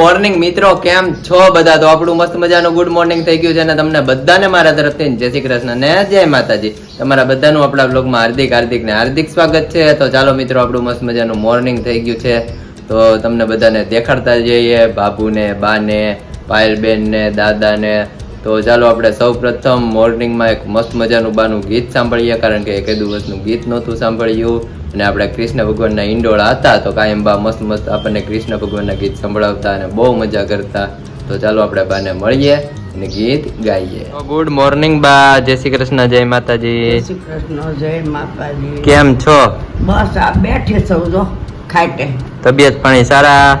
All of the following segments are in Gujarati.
મોર્નિંગ મિત્રો, કેમ છો બધા? તો આપણું મસ્ત મજાનું ગુડ મોર્નિંગ થઈ ગયું છે અને તમને બધાને મારા તરફથી જય શ્રી કૃષ્ણ ને જય માતાજી. તમારા બધાનું આપણા બ્લોગમાં હાર્દિક હાર્દિક ને હાર્દિક સ્વાગત છે. તો ચાલો મિત્રો, આપણું મસ્ત મજાનું મોર્નિંગ થઈ ગયું છે. તો તમને બધાને દેખાડતા જઈએ બાબુને બાને, પાયલબેનને, દાદાને. તો ચાલો આપણે સૌ પ્રથમ મોર્નિંગમાં એક મસ્ત મજાનું બાનું ગીત સાંભળીએ, કારણ કે એક દિવસનું ગીત નહોતું સાંભળ્યું. અને આપણે કૃષ્ણ ભગવાનના ઈંડોળા હતા તો કાયમબા મસ્ત મસ્ત આપણને કૃષ્ણ ભગવાનના ગીત સંભળાવતા અને બહુ મજા કરતા. તો ચાલો આપણે બાને મળીએ અને ગીત ગાઈએ. ગુડ મોર્નિંગ બા જય શ્રી કૃષ્ણ જય માતાજી. જય શ્રી કૃષ્ણ જય માતાજી. કેમ છો? બસ આ બેઠી છું જો ખાટે. તબિયત પાણી સારા?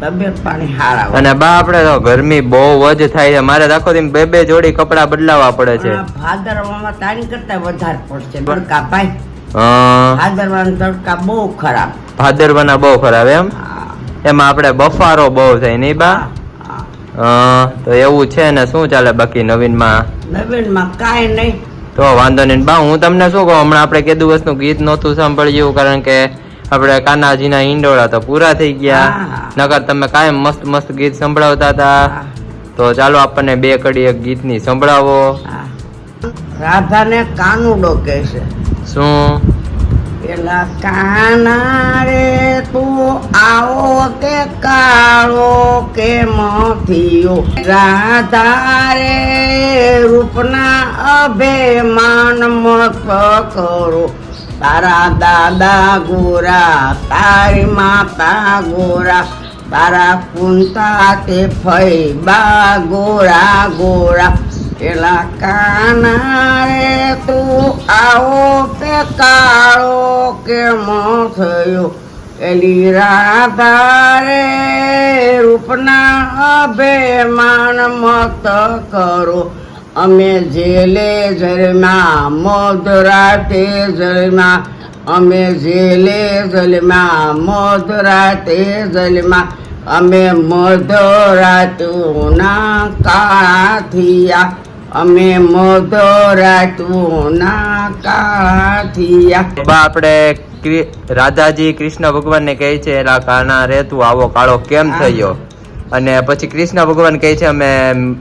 તબિયત પાણી હારા અને બા આપણે તો ગરમી બહુ જ થાય છે. મારે આખો દી બે બે જોડી કપડા બદલાવા પડે છે. ભાદરવામાં કરતા વધારે પડશે. ભાઈ. ભાદરવાનો તડકા બહુ ખરાબ. ભાદરવાના બહુ ખરાબ એમ? એમાં આપણે બફારો બહુ થાય નહીં બા? તો એવું છે ને શું ચાલે બાકી નવીનમાં? નવીનમાં કાંઈ નહીં. તો વાંધો નહીં. બા હું તમને શું કહું? હમણાં આપણે કે દિવસનું ગીત નહોતું સાંભળ્યું કારણ કે આપણે કાનાજીના ઈંડોળા તો પૂરા થઈ ગયા. નગર નકર તમે કાયમ મસ્ત મસ્ત ગીત સંભળાવતા હતા. તો ચાલો આપણને બે કડી એક ગીતની સંભળાવો. રાધાને કાનુડો કહે છે. શું? પેલા કાના રે તું આવો કે કાળો કે મથિયો રાધા રે રૂપના અભિમાન મત કરો. તારા દાદા ગોરા, તારી માતા ગોરા, તારા કુંતા તે ફઈ બા ગોરા ગોરા. પેલા કાના રે તું આવો કે કાળો કેમ થયો એલી રાધા રે રૂપના અભિમાન મત કરો અમે જેલે જલમાં મોધરાતે જલમાં અમે જેલે જલમાં મોધરાતે જલમાં અમે મધરાતુના કાળા થયા અમે મધરાતુના ના કાથિયા બા આપણે રાધાજી કૃષ્ણ ભગવાનને કહે છે એલા કાના રે તું આવો કાળો કેમ થયો? અને પછી કૃષ્ણ ભગવાન કહે છે અમે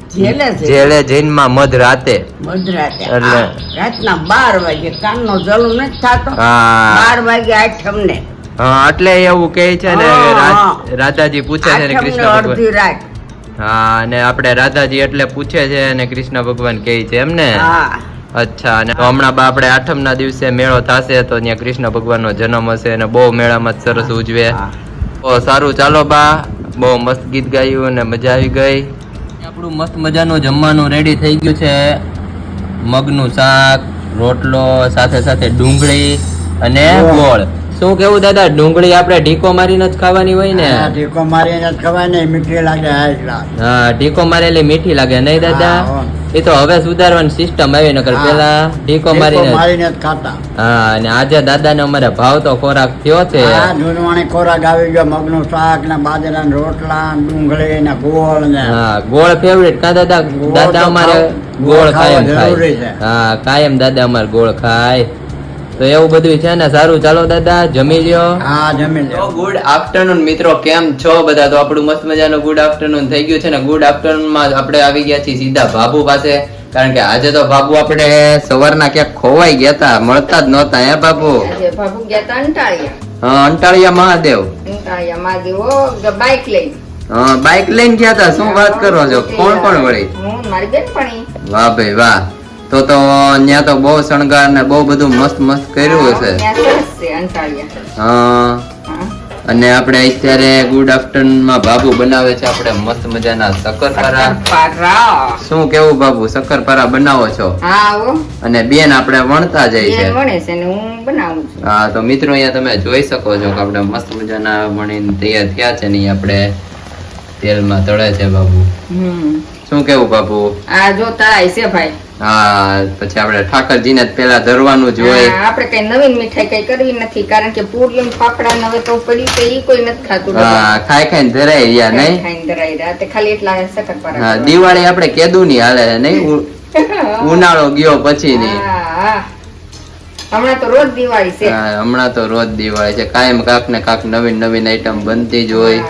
જેલે જૈનમાં જૈનમાં મધ રાતે. મધરાતે. એટલે? રાતના બાર વાગે કાનનો જલુ નથી થતો. હા. બાર વાગે આઠમ ને હા, એટલે એવું કહે છે ને. રાધાજી પૂછે છે કૃષ્ણ ભગવાન. અડધી રાત. હા અને આપણે રાધાજી એટલે પૂછે છે અને કૃષ્ણ ભગવાન કહે છે એમને અચ્છા અને હમણાં બા આપણે આઠમ ના દિવસે મેળો થશે તો ત્યાં કૃષ્ણ ભગવાન નો જન્મ હશે અને બહુ મેળામાં સરસ ઉજવે. તો સારું ચાલો બા. બહુ મસ્ત ગીત ગાયું અને મજા આવી ગઈ. આપણું મસ્ત મજાનું જમવાનું રેડી થઈ ગયું છે. મગનું શાક રોટલો સાથે સાથે ડુંગળી અને ગોળ. શું કેવું દાદા ડુંગળી આપણે ઢીકો મારી નથી ખાવાની હોય ને? ઢીકો મારી નથી ખાવાની મીઠી લાગે હા ઢીકો મારેલી મીઠી લાગે નહીં દાદા? એ તો હવે સુધારવાની સિસ્ટમ આવી નકર પેલા ઢીકો મારીને મારીને ખાતા. હા અને આજે દાદાને અમારે ભાવ તો ખોરાક થયો છે. જૂનવાણી ખોરાક આવી ગયો મગનું શાક ને બાજરાના રોટલા ડુંગળી ને ગોળ ને. હા ગોળ ફેવરેટ કા દાદા? દાદા અમારે ગોળ કાયમ. ખાય. હા કાયમ દાદા અમારે ગોળ ખાય. તો એવું બધું છે ને? સારું. ચાલો દાદા જમી લ્યો. હા જમી લ્યો. ગુડ આફ્ટરનૂન મિત્રો. કેમ છો બધા? તો આપણું મસ્ત મજાનું ગુડ આફ્ટરનૂન થઈ ગયું છે ને? ગુડ આફ્ટરનૂનમાં આપણે આવી ગયા છીએ સીધા બાબુ પાસે. કારણ કે આજે તો બાબુ આપણે સવારના ક્યાંક ખોવાઈ ગયા હતા મળતા જ નહોતા હે બાબુ બાબુ ગયા હતા અંટાળિયા. હા, અંટાળિયા મહાદેવ. અંટાળિયા મહાદેવ બાઇક લઈ હા બાઇક લઈને ગયા હતા શું વાત કરો છો? કોણ કોણ વળી? હું મારી બેનપણી. વાહ ભાઈ વાહ. તો તો ત્યાં તો બહુ શણગાર ને બહુ બધું મસ્ત મસ્ત કર્યું હશે. હા. અને આપણે અત્યારે ગુડ આફ્ટરનૂનમાં બાબુ બનાવે છે. આપણે મસ્ત મજાના શક્કરપારા. શું કેવું બાબુ શક્કરપારા બનાવો છો? અને બેન આપણે વણતા જાય છું. હા તો મિત્રો અહીંયા તમે જોઈ શકો છો કે આપણે મસ્ત મજાના વણીને તૈયાર થયા છે ને આપણે તેલમાં તળે છે બાબુ શું કેવું બાબુ આ જો તળાય છે ભાઈ. હા પછી આપણે ઠાકરજીને જ પેલા ધરવાનું જ હોય. આપણે કઈ નવીન મીઠાઈ કઈ કરવી નથી કારણ કે પૂરી ફાફડા નવે તો પડી તો ઈ કોઈ નથી ખાતું હા ખાઈ ખાઈને રહ્યા ખાઈ નહીં? ખાઈને ધરાય રહ્યા. તે ખાલી એટલા શક્કરપારા હા દિવાળી આપણે કેદુ ની હાલે નહીં? ઉનાળો ગયો પછી ની. હમણાં તો રોજ દિવાળી છે. હા, હમણાં તો રોજ દિવાળી છે. કાયમ કાક ને કાક નવીન નવીન આઈટમ બનતી જ હોય.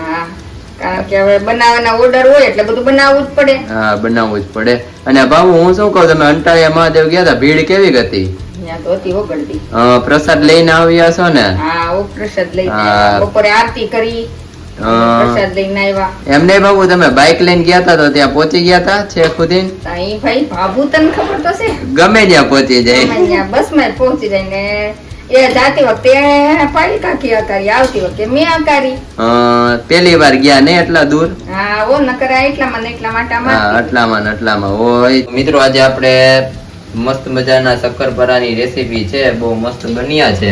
કારણ કે હવે બનાવવાના ઓર્ડર હોય એટલે બધું બનાવવું જ પડે. હા બનાવવું જ પડે. અને બાબુ હું શું કહું તમે અંટાળિયા મહાદેવ ગયા હતા ભીડ કેવી હતી? પ્રસાદ લઈને આવ્યા છો ને? હા પ્રસાદ લઈને બપોરે આરતી કરી પ્રસાદ લઈને આવ્યા. એમ નહીં બાબુ તમે બાઇક લઈને ગયા હતા તો ત્યાં પહોંચી ગયા હતા છે ખુદી તાઈ ભાઈ બાબુ તને ખબર તો છે? ગમે ત્યાં પહોંચી જાય. બસમાં પહોંચી જાય ને એ જાતી વખતે પાડી કાકી આકારી આવતી વખતે મેં આકારી અ, પેલી વાર ગયા ને એટલા દૂર? હા ઓ નકર એટલામાં ને એટલા માટે હા આટલામાં ને આટલામાં હોય. મિત્રો આજે આપણે મસ્ત મજાના શક્કરપારાની રેસીપી છે બહુ મસ્ત બન્યા છે.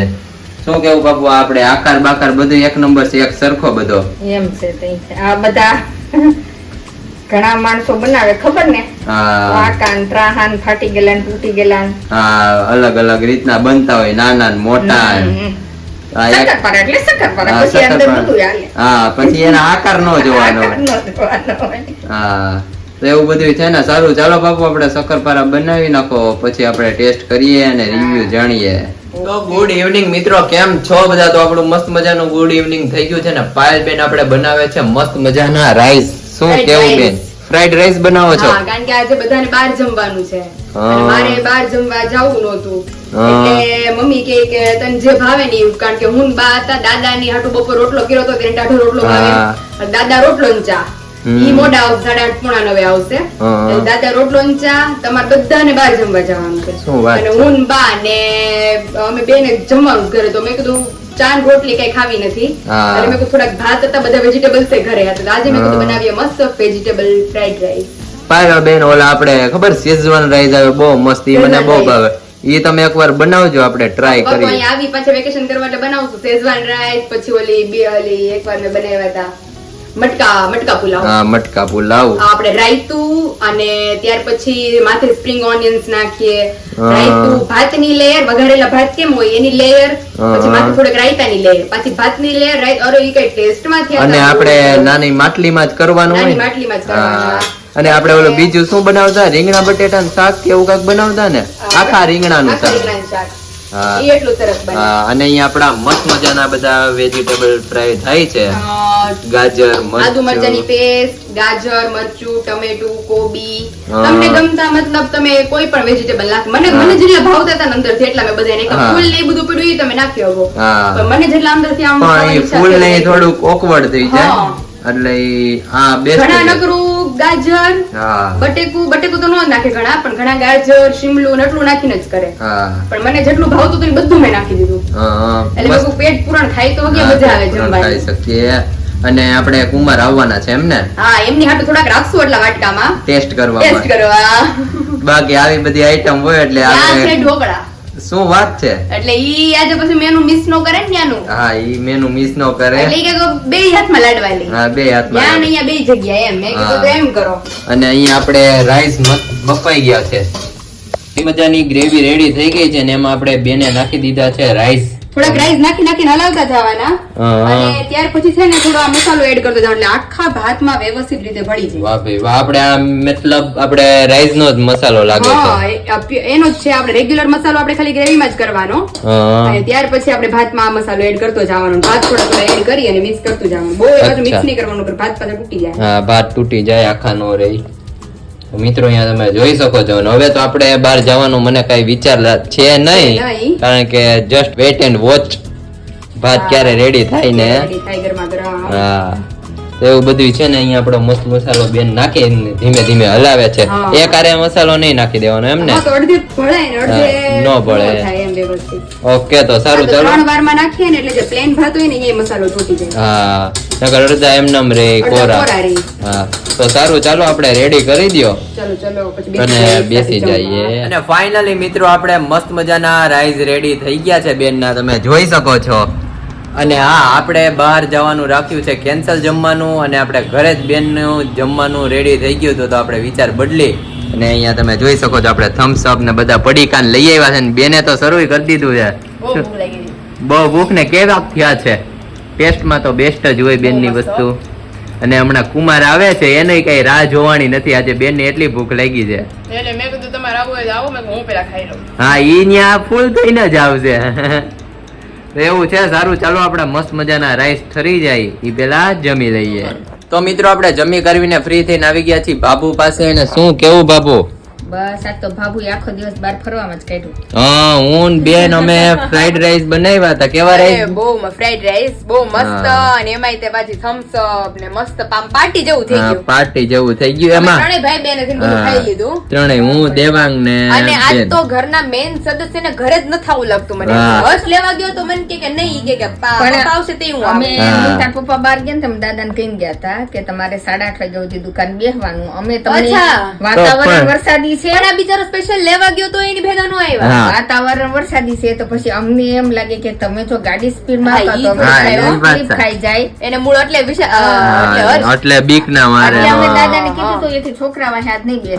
શું કેવું બાપુ આપણે આકાર બાકાર બધું એક નંબર છે એક સરખો બધો? એમ છે આ બધા ઘણા માણસો બનાવે ખબર ને? ફાટી ગયેલા તૂટી ગયેલા હા અલગ અલગ રીતના બનતા હોય નાના મોટા હા, પછી એના આકાર નો જોવાનો. હા તો એવું બધું છે ને. સારું ચાલો બાપુ આપણે શક્કરપારા બનાવી નાખો. પછી આપણે ટેસ્ટ કરીએ અને રિવ્યુ જાણીએ. તો ગુડ ઇવનિંગ મિત્રો. કેમ છો બધા? તો આપણું મસ્ત મજાનું ગુડ ઇવનિંગ થઈ ગયું છે ને. પાયલ બેન આપણે બનાવે છે મસ્ત મજાના રાઈસ શું કેવું. બેન? ફ્રાઈડ રાઈસ બનાવો છો? હા કારણ કે આજે બધાને બહાર જમવાનું છે. અને મારે બહાર જમવા જવું નહોતું. એટલે મમ્મી કે કે તને જે ભાવે ને એવું કારણ કે હું બા હતા દાદાની હાટુ બપોર રોટલો કર્યો હતો તેને ટાઢો રોટલો ભાવે. દાદા રોટલો ને ચા. ઈ મોડા આવશે સાડા આઠ પોણા નવે આવશે. દાદા રોટલો ને ચા તમારે બધાને બહાર જમવા જવાનું છે. અને? હું બા ને અમે બેને જમવાનું ઘરે તો મેં કીધું ચા રોટલી કઈ ખાવી નથી. એટલે મેં થોડાક ભાત હતા બધા વેજીટેબલ્સ ઘરે. હતા આજે મેં બનાવીએ મસ્ત વેજીટેબલ ફ્રાઈડ રાઈસ પાયલ બેન ઓલા આપણે ખબર શેઝવાન રાઈસ આવે બહુ મસ્ત મને બહુ ભાવે. ઈ તમે એકવાર બનાવજો આપણે ટ્રાય કરી આવી પાછા વેકેશન કરવા એટલે બનાવશું શેઝવાન રાઈસ પછી ઓલી બે ઓલી એકવાર મેં બનાવ્યા હતા. મટકા મટકા પુલાવ. હા મટકા પુલાવ. આપણે રાયતું અને ત્યાર પછી માથે સ્પ્રિંગ ઓનિયન્સ નાખીએ. રાયતું ભાતની લેયર વઘારેલા ભાત કેમ હોય એની લેયર. પછી માથે થોડેક રાયતાની લેયર પાછી ભાતની લેયર રાઈત અરે એ કઈ ટેસ્ટમાં થયા અને. આપણે નાની માટલીમાં જ કરવાનું નાની? માટલીમાં જ કરવાનું. અને આપણે ઓલું બીજું શું બનાવતા? રીંગણા બટેટાનું શાક કે એવું કાંઈક બનાવતા ને? આખા રીંગણાનું શાક. હા. હા અને અહીંયા આપણા મસ્ત મજાના બધા વેજીટેબલ ફ્રાય થાય છે. ગાજર આદુ મરચાની પેસ્ટ ગાજર મરચું ટમેટું કોબી. તમને ગમતા મતલબ તમે કોઈ પણ વેજીટેબલ નાખ. મને મને જેટલા ભાવતા હતા અંદર એટલા મેં બધા નાખ્યા. ફૂલ ને બધું પડ્યું તમે નાખી શકો. હા. પણ મને જેટલા અંદરથી આમ ફૂલ ને થોડુંક ઓકવર્ડ થઈ જાય. હા. એટલે આ બેસ્ટ ઘણા નકરું ગાજર બટેકું બટેકું તો ન નાખે ઘણા પણ ઘણા ગાજર શિમલું નટલું નાખીને જ કરે. પણ મને જેટલું ભાવતું હતું બધું મેં નાખી દીધું. એટલે બધું પેટ પૂરણ ખાય તો વગેરે મજા આવે ખાઈ જમવાની. શકીએ. અને આપણે કુમાર આવવાના છે એમ ને હા એમની હાટુ થોડાક રાખશું એટલા વાટકામાં. ટેસ્ટ કરવા ટેસ્ટ કરવા. બાકી આવી બધી આઈટમ હોય એટલે આપણે ઢોકળા. શું વાત છે? એટલે ઈ આજે પછી મેનુ મિસ નો કરે ને ત્યાંનું? હા ઈ મેનુ મિસ નો કરે. એટલે કે બે હાથમાં લાડવા લે. હા બે ત્યાં ને અહીંયા બે જગ્યાએ એમ. મેં કીધું તો એમ કરો. અને અહીંયા આપણે રાઈસ બફાઈ ગયા છે. એ મજાની ગ્રેવી રેડી થઈ ગઈ છે ને એમાં આપણે બેને નાખી દીધા છે રાઈસ થોડાક રાઈસ નાખી નાખીને હલાવતા જવાના. અને ત્યાર પછી છે ને થોડો આ મસાલો એડ કરતો જવાનો. એટલે આખા ભાતમાં વ્યવસ્થિત રીતે ભળી જાય. વાહ ભાઈ વાહ. આપણે આ મતલબ આપણે રાઈસ નો જ મસાલો લાગે છે. એનો જ છે. આપણે રેગ્યુલર મસાલો આપણે ખાલી ગ્રેવીમાં જ કરવાનો. અને ત્યાર પછી આપણે ભાતમાં આ મસાલો એડ કરતો જવાનો. ભાત થોડા થોડા એડ કરી અને મિક્સ કરતું જવાનું. બહુ મિક્સ નહીં કરવાનું ભાત પાછા તૂટી જાય. હા ભાત તૂટી જાય આખા નો રહી. મિત્રો અહીંયા તમે જોઈ શકો છો. અને હવે તો આપણે બહાર જવાનું મને કઈ વિચાર છે નહીં. કારણ કે જસ્ટ વેટ એન્ડ વોચ ભાત ક્યારે રેડી થાય ને? હા. એવું બધું છે ને અહીંયા આપણો મસ્ત મસાલો બેન નાખી ધીમે ધીમે હલાવે છે. એ એક હારે મસાલો નહીં નાખી દેવાનો એમ ને? ને ન ભળે. એમ ઓકે તો સારું ચાલો. ત્રણ વારમાં નાખીએ ને એટલે જે પ્લેન ભાત હોય ને એ મસાલો તૂટી જાય. હા નકર અડધા એમનેમ રે કોરા. હા તો સારું ચાલો આપણે રેડી કરી દ્યો. ચલો ચલો પછી અને બેસી જઈએ. અને ફાઇનલી મિત્રો આપણે મસ્ત મજાના રાઈસ રેડી થઈ ગયા છે બેનના તમે જોઈ શકો છો. અને હા આપણે બહાર જવાનું રાખ્યું છે કેન્સલ જમવાનું અને આપણે ઘરે જ બેનનું જમવાનું રેડી થઈ ગયું હતું તો આપણે વિચાર બદલી. અને અહીંયા તમે જોઈ શકો છો આપણે થમ્સ અપ ને બધા પડીકાન લઈ આવ્યા છે ને બેને તો શરૂ કરી દીધું છે. બહુ ભૂખ ને કેવા થયા છે? ટેસ્ટમાં તો બેસ્ટ જ હોય બેનની વસ્તુ. અને હમણાં કુમાર આવે છે એને કઈ રાહ જોવાની નથી. આજે બેનને એટલી ભૂખ લાગી છે. હા ઈ ત્યાં ફૂલ થઈને જ આવશે. તો એવું છે, સારું, ચાલો આપણે મસ્ત મજાના રાઈસ ઠરી જાય એ પેલા જમી લઈએ. તો મિત્રો, આપણે જમી કરવીને ફ્રી થઈને આવી ગયા છીએ. બાબુ પાસે અને શું કેવું બાબુ? બસ આ તો ભાભુ આખો દિવસ બહાર ફરવામાં જ કાઢ્યું. હા હું બેન અમે ફ્રાઈડ રાઈસ બનાવ્યા હતા. કેવા રાઈસ બહુ ફ્રાઈડ રાઈસ બહુ મસ્ત અને એમાંય તે પાછી થમ્સ અપ ને મસ્ત પામ પાર્ટી જેવું થઈ ગયું. પાર્ટી જેવું થઈ ગયું. એમાં ત્રણેય ભાઈ બહેને થઈને બધું ખાઈ લીધું. ત્રણેય હું દેવાંગ ને અને આજ તો ઘરના મેન સદસ્યને ઘરે જ નથી આવું લાગતું મને. બસ લેવા ગયો તો મને કે કે નહીં કે કે પણ પપ્પા આવશે તે હું અમે તાર પપ્પા બહાર ગયા ને તમે દાદાને કહીને ગયા હતા કે તમારે સાડા આઠ વાગ્યા સુધી દુકાન બેસવાનું અમે તમને વાતાવરણ પણ- વરસાદી છે. અને બિચારો સ્પેશિયલ લેવા ગયો તો એની ભેગા નો આવ્યા. વાતાવરણ વરસાદી છે તો પછી અમને એમ લાગે કે તમે જો ગાડી સ્પીડમાં હતા તો. ખાઈ જાય. એને મૂળ એટલે એટલે બીક ના મારે એટલે અમે. દાદાને કીધું તો એથી છોકરા વાહે હાથ નહીં બેસે.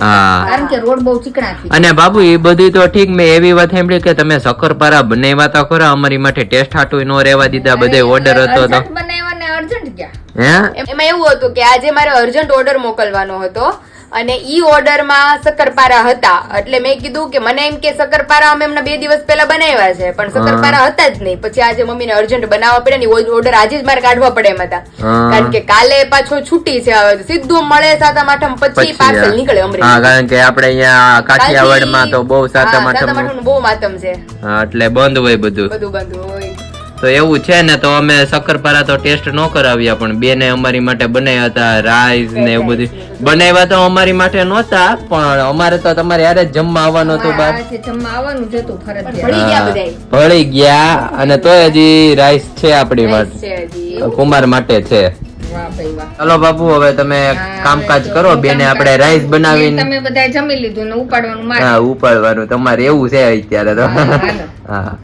કારણ કે રોડ બહુ ચીકણા છે. અને બાબુ એ બધું તો ઠીક મેં એવી વાત સાંભળી કે તમે શક્કરપારા બનાવ્યા તા ખરા અમારી માટે ટેસ્ટ હાટું નો રહેવા દીધા બધે ઓર્ડર હતો તો. બનાવ્યા ને અર્જન્ટ ગયા. એમાં એવું હતું કે આજે મારે અર્જન્ટ ઓર્ડર મોકલવાનો હતો. અને ઈ ઓર્ડરમાં શક્કરપારા હતા. એટલે મેં કીધું કે મને એમ કે શક્કરપારા અમે એમના બે દિવસ પહેલા બનાવ્યા છે. પણ શક્કરપારા હતા જ નહીં. પછી આજે મમ્મીને અર્જન્ટ બનાવવા પડે ને ઓર્ડર આજે જ મારે કાઢવા પડે એમ હતા. કારણ કે કાલે પાછો છૂટી છે. હવે સીધું મળે સાતમ આઠમ પછી પાર્સલ નીકળે અમરેલી. કારણ કે આપણે અહીંયા કાઠિયાવાડમાં તો બહુ સાતમ આઠમ બહુ માતમ છે. એટલે બંધ હોય બધું. બધું બંધ હોય. તો એવું છે ને તો અમે શક્કરપારા તો ટેસ્ટ ન કરાવ્યા પણ બેને અમારી માટે બનાવ્યા હતા રાઈસ ને એવું બધું. બનાવ્યા તો અમારી માટે નહોતા પણ અમારે તો તમારે યારે જ જમવા આવવાનું હતું બાર. જમવા આવવાનું જ હતું ફરજિયાત. ભળી ગયા અને તોય હજી રાઈસ છે આપણી માટે કુમાર માટે છે. ચલો ચાલો બાપુ હવે તમે કામકાજ કરો તો બેને આપણે રાઈસ. બનાવીને. તમે બધા જમી લીધું ને ઉપાડવાનું હા ઉપાડવાનું. તમારે એવું છે અત્યારે તો. હા.